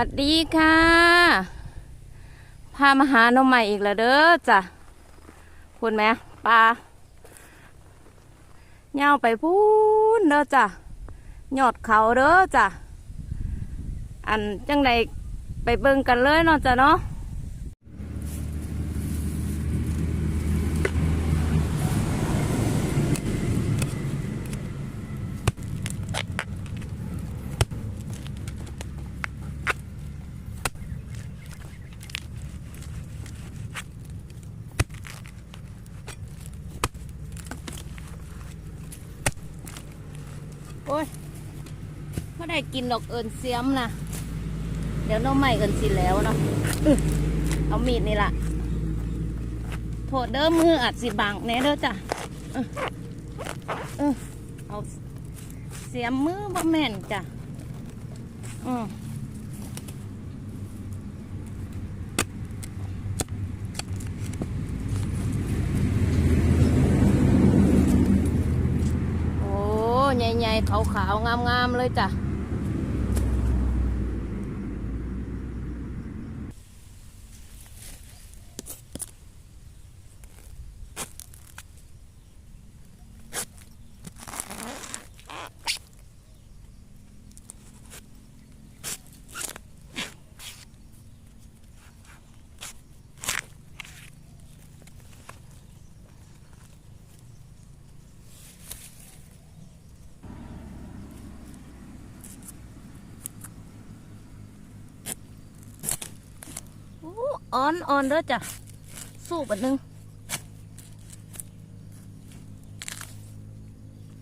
วัสดีค่ะ พามาหาหน้องใหม่อีกแล้วเด้อจ้ะคุณแม่ปลาเงาไปพูนเด้อจ้ะหยอดเขาเด้อจ้ะอันจังใดไปเบิ่งกันเลยเนาะจ้ะเนาะ ได้กินดอกเอินเสียมนะเดี๋ยวน้องใหม่เอินสิแล้วเนาะเอามีดนี่ล่ะโถดเด้อมืออัดสิบังแน่เด้อจ้ะเออเออเอาเสียมมือบ่แม่นจ้ะอืมโอ้ใหญ่ๆขาวๆงามๆเลยจ้ะ โอ้อ่อนอ่อนเด้อจ้ะ สู้บัดนึง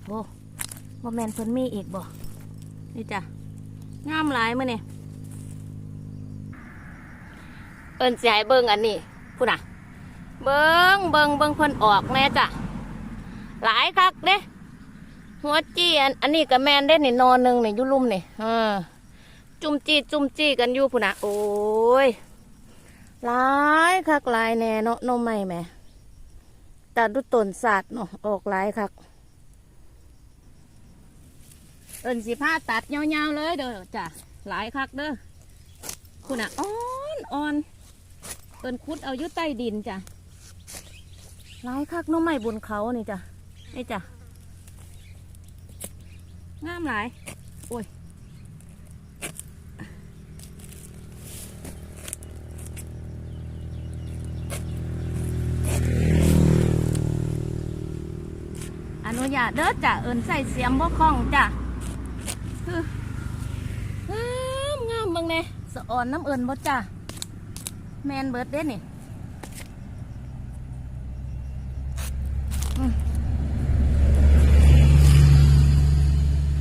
โอ้บ่แมนเพิ่นมีอีกบ่นี่จ้ะงามหลายมื้อนี่เอิ้นสิให้เบิ่งอันนี้พุ่นน่ะ เบิ่งเบิ่งเบิ่งเพิ่นออกแน่จ้ะ หลายคักเด้หัวจี้อันอันนี้ก็แมนเด้นี่นอนหนึงนี่อยู่ลุ่มนี่เออจุ่มจี้จุ่มจี้กันอยู่พุ่นน่ะ โอ้ย หลายคักหลายแน่เนาะนมใหม่แม่แต่ดูต้นศาสตร์เนาะออกหลายคักเอินสิผ้าตัดยาวๆเลยเด้อจ้ะหลายคักเด้อคุณอะอ่อนอ่อนเอินคุดเอายุใต้ดินจ้ะหลายคักนมใหม่บนเขานี่จ้ะนี่จ้ะงามหลายโอ้ย อนุญาเด้อจ้ะเอินใส่เสียมบ่คล่องจ้ะฮึงามงามเบิ่งแน่สะอ่อนน้ำเอินบ่จ้ะแมนเบิดเด้นี่อืม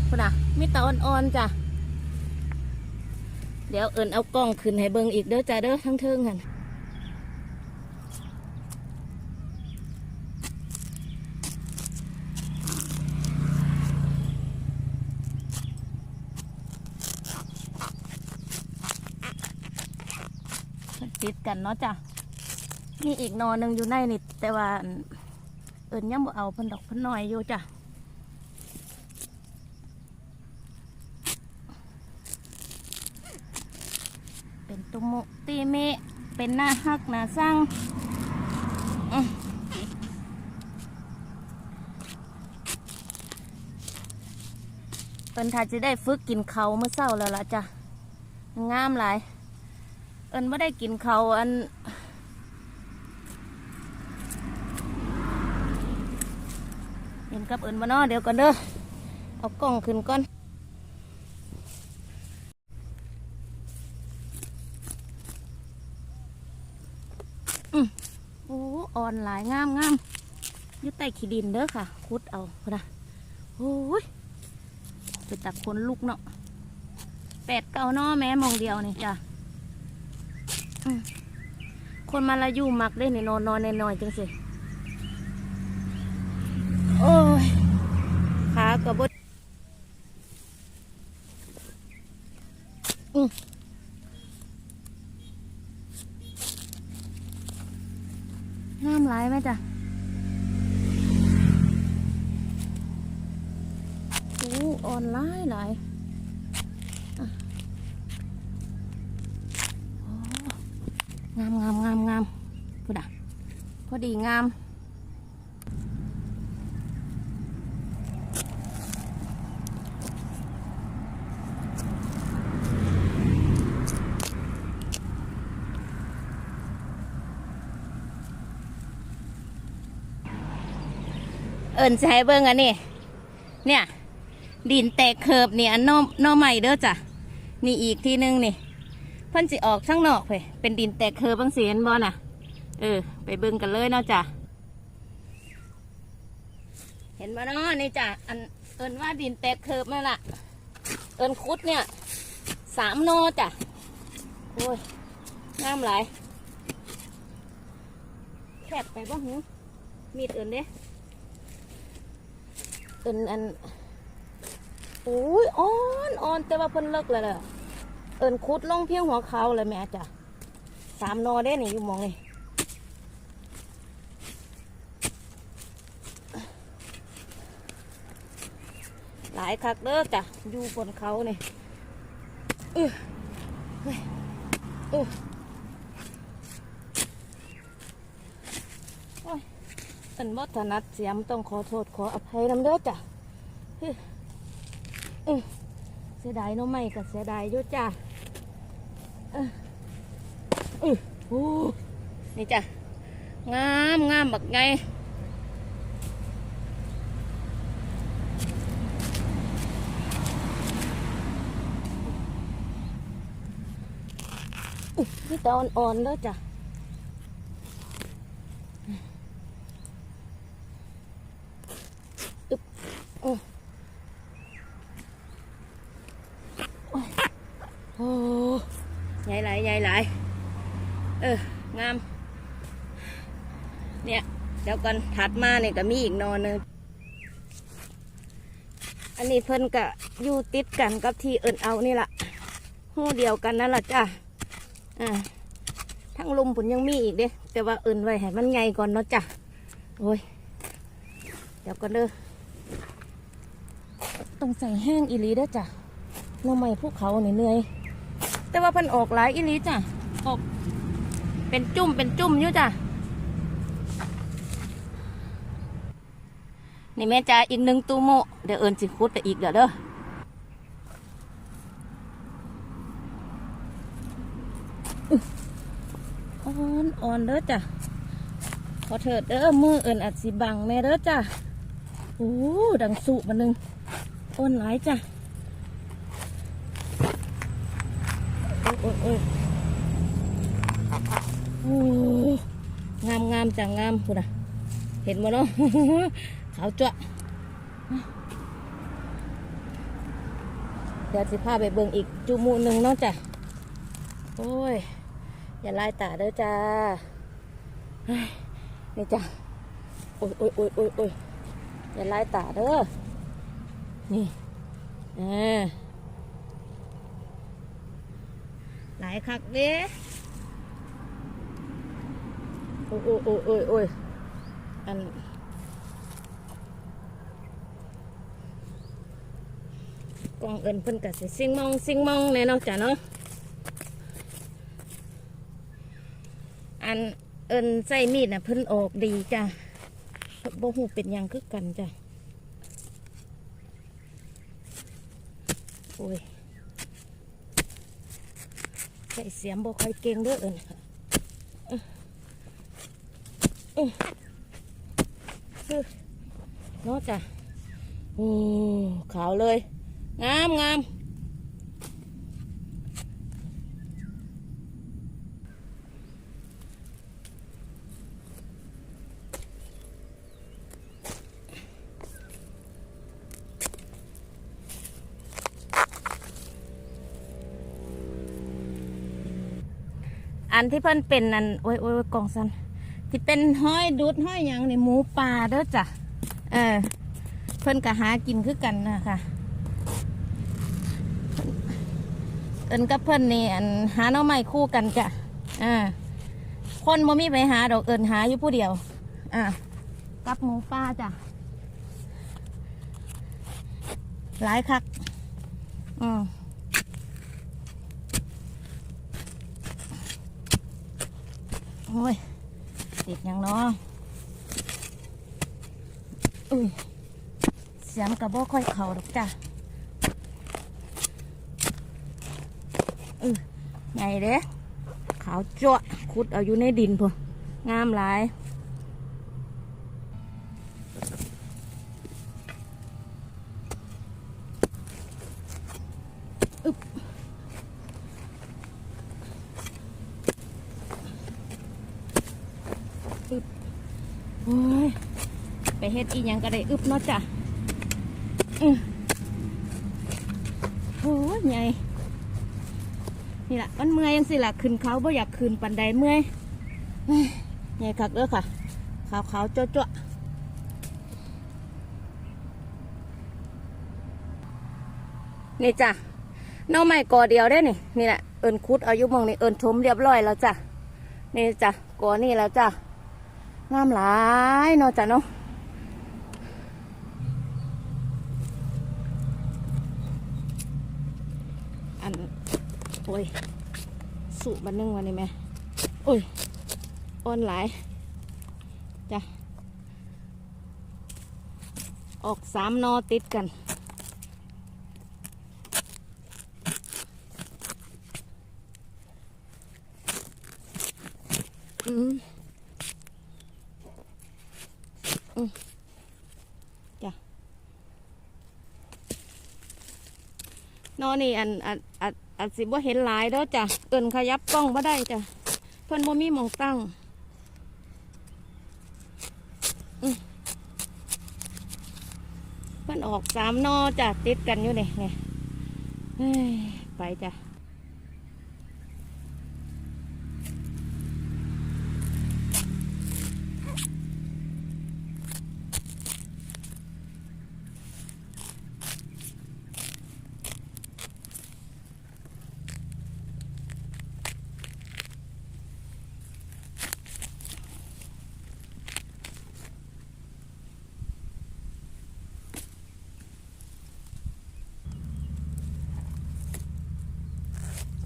พุ่นอะมีแตาอ่อนๆจ้ะ เดี๋ยวเอินเอากล้องขึ้นให้เบิ่งอีกเด้อจ้ะเด้อทั้งเทิงกัน ติดกันเนาะจ้ะมีอีกนอหนึ่งอยู่ในนี่แต่ว่าเอิญยังบ่เอาเพันดอกเพันหน่อยอยู่จ้ะเป็นตุโมตีเมเป็นหน้าฮักหน้าสร้างเอิญถ้าจะได้ฝึกกินเขาเมื่อเช้าแล้วล่ะจ้ะงามหลาย เอินไม่ได้กินเขาอันเห็นกับเอินมาเนาะเดี๋ยวก่อนเด้อเอากล้องขึ้นก่อนอืมโอ้อ่อนหลายงามงามอยุใต้ขี้ดินเด้อค่ะคุดเอาพนะโอ้ยไปตักคนลูกเนาะแปดเก้าเนาะแม่มองเดียวนี่จ้ะ คนมาลายูมักได้ในนอนนอนในนอยจังสิโอ้ยขากระบดอืมห้ามร้ายไหมจ้ะโอ้อ่อนร้ายหลายอะ งามงามงามงามพูดอะพอ ดีงาม เอิญจะให้เบิ่งอันนี้ เนี่ย ดินแตกเคิบเนี่ยนอหนอใหม่เด้อจ้ะ นี่อีกทีนึงนี่พิ่นสิออกข้างนอกไปเป็นดินแตกเคิบบางสีเห็นบ่น่ะ เออ ไปเบิ่งกันเลยเนาะจ้ะ เห็นบ่เนาะนี่จ้ะอันเอิญว่าดินแตกเคิบนั่นล่ะ เอิญคุดเนี่ยสามโนจ้ะ โอ้ยงามหลแคบไปบ่หูมีดเอิญเด้เอินอันโอ้ยอ่อนอ่อนแต่ว่าเพิ่นเลิกแล้วล่ะเอินคุดลงเพียงหัวเขาเลยแม่จ้ะสามโนได้นี่อยู่มองนี่ หลายคักเด้อจ้ะอยู่บนเขาเนี่เออเฮ้ยเออโอ้ยเอินบ่ถนัดเสียมต้องขอโทษขออภัยน้ำเด้อจ้ะเฮ้ยเอ้ยเสียดายเน้องไม่ก็เสียดายอยู่จ้ะเออเออโอ้นี่จ้ะงามงามแบักไง อุ๊ยนี่ตาอ่อนๆเด้อจ้ะอึบโอ้ใหญ่หลายใหญ่หลายเอองาม เนี่ยเดี๋ยวกันถัดมาเนี่ยก็มีอีกนอนนึงอันนี้เพิ่นกะอยู่ติดกันกับที่เอิญเอานี่ละหู้เดียวกันนั่นแหละจ้ะ อ่าทั้งลมผุนยังมีอีกเด้แต่ว่าเอิญไว้ให้มันใหญ่ก่อนเนาะจ้ะโอ้ยเดี๋ยวกันเด้อต้องใส่แห้งอีลีเด้จ้ะน้ำใหม่ภูเขาเนี่ยเหนื่อยแต่ว่าพิ่นออกหลายอีหลีจ้ะออกเป็นจุ่มเป็นจุ่มอยู่จ้ะนี่แม่จ้าอีกหนึ่งตูโมเดี๋ยวเอิญสิคุดไปอีกเดี๋ยวเด้อ อ่อนอ่อนเด้อจ้ะขอเถิดเด้อมือเอิญอัดสิบังแม่เด้อจ้ะโอ้ดังสุมาหนึ่งอ่อนหลายจ้ะโอ้ยโอ้ยโอ้ยงามงามจังงามพูดอะเห็นมั้เนาะขาวจ้ะเดี๋ยวสิพาไปเบิ่งอีกจูหมูหนึ่งเนาะจ้ะ โอ้ย อย่าไลายตาเด้อจ้าเฮ้ยนี่จ้ะโอ้ยโอ้ยโอ้ยโอ้ยโอ้ยอย่าไลายตาเด้อนี่เอ่าหลายคักเด้โอ้ยโอ้ยโอ้ยโอ้ยโอ้ยอันกองเอินเพิ่นกัสิซิงมองซิงมองแน่เนอนจ้ะเนาะ อันเอินใส่มีดน่ะเพิ่นออกดีจ้ะบ่หูเป็นยังคือกันจ้ะโอ้ยใส่เสียมบ่ค่อยเก่งเด้อเอิญอื้ออื้ออื้อเนาะจ้ะโอ้ขาวเลย งามงาม นที่เพิ่นเป็นอันโอ้ยโอ้ยกล่องสันที่เป็นห้อยดูดห้อยยังในหมูป่าเด้อจ้ะเออ เพิ่นก็หากินคือกันนะคะเอินกับเพิ่นนี่อันหาน่อไม้คู่กันจ้ะอ่าคนบ่มีไปหาดอกเอินหาอยู่ผู้เดียว อ่ากับหมูป่าจ้ะหลายคักอืม โอ้ยติดยังเนาะอุ้ย เสียงกระบอกค่อยเข่าดอกจ้ะอือใหญ่เด้ขาวจ้วะขุดเอาอยู่ในดินพองามหลาย โอ้ย ไปเฮ็ดอีหยังก็ได้อึบเนาะจ้ะโอ้ยใหญ่นี่ละมันเมื่อยยังสิละขึ้นเขาบ่อยากขึ้นปันใดเมื่อยใหญ่คักเด้อค่ะขาวขาวๆจ้วจ้วนี่จ้ะหน้องใหม่กอเดียวได้นี่นี่แหละเอิญคุดอายุมองนี่เอิญชมเรียบร้อยแล้วจ้ะนี่จ้ะกอนี่แล้วจ้ะงามหลายเนาะจ้ะเนาะอัน โอ้ยสุบันนึงวันนี้ไหมโอ้ยอ่อนหลายจ้ะออกสามนอติดกันอืมจ้ะนอนี่อันอันอัน อันสิบ่เห็นหลายเด้อจ้ะเอินขยับกล้องบ่ได้จ้ะเพิ่นบ่มีมองตั้งเพิ่นออกสามนอจ้ะติดกันอยู่นี่นี่ยไปจ้ะ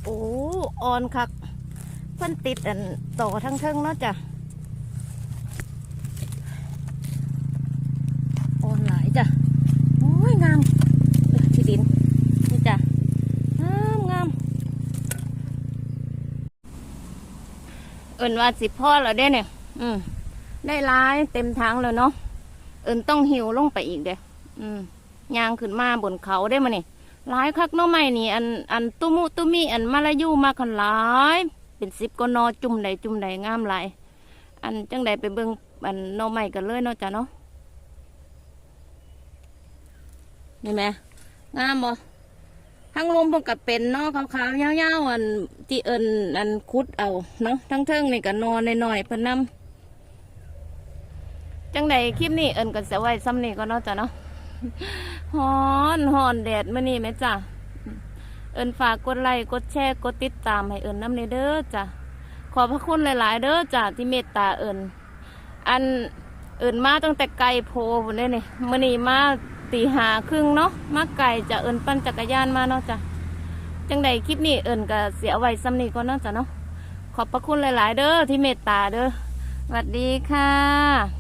โอ้อนคักเพิ่นติดอันต่อทั้งเทิงเนาะจ้ะออนหลายจ้ะโอ้ยงามที่ดินนี่จ้ะงามงามเอินว่าสิพ่อแล้วเด้เนี่ย อืมได้ร้ายเต็มทางแล้วเนาะเอินต้องหิวลงไปอีกเด้อืมยางขึ้นมาบนเขาได้มาเนี่ย หลายคักเนาะไม่นี่ อันอันตุมุตุมีอันมาลายูมาคันหลาย เป็นสิบก็นอจุ่มใดจุ่มใดงามหลายอันจังใดไปเบิ่งอันหนอใหม่กันเลยเนาะจ้ะเนาะนี่ไหมงามบ่ทั้งลมพิ่นก็เป็นเนาะขาวๆยาวๆอันที่เอิ้นอันคุดเอาเนาะทั้งเทิงนี่ก็นอนหน้อยๆเพิ่นนำจังใดคลิปนี้เอิ้นก็สิไว้ซ้ำนี้ก็เนาะจ้ะเนาะ ฮ้อนฮ้อนแดดมื้อนี้แม่จ้ะเอิ้นฝากกดไลค์กดแชร์กดติดตามให้เอิ้นนำเด้อจ้ะขอบพระคุณหลาย ๆ เด้อจ้ะที่เมตตาเอิ้นอันเอิ้นมาตั้งแต่ไกลโพพุ่นเด้นี่มื้อนี้มาตีหาครึ่งเนาะมาไกลจะเอิ้นปั่นจักรยานมาเนาะจ้ะจังใดคลิปนี้เอิ้นก็เสียไว้ซ้ำนี้ก่อนเนาะจ้ะเนาะขอบพระคุณหลาย ๆ เด้อที่เมตตาเด้อสวัสดีค่ะ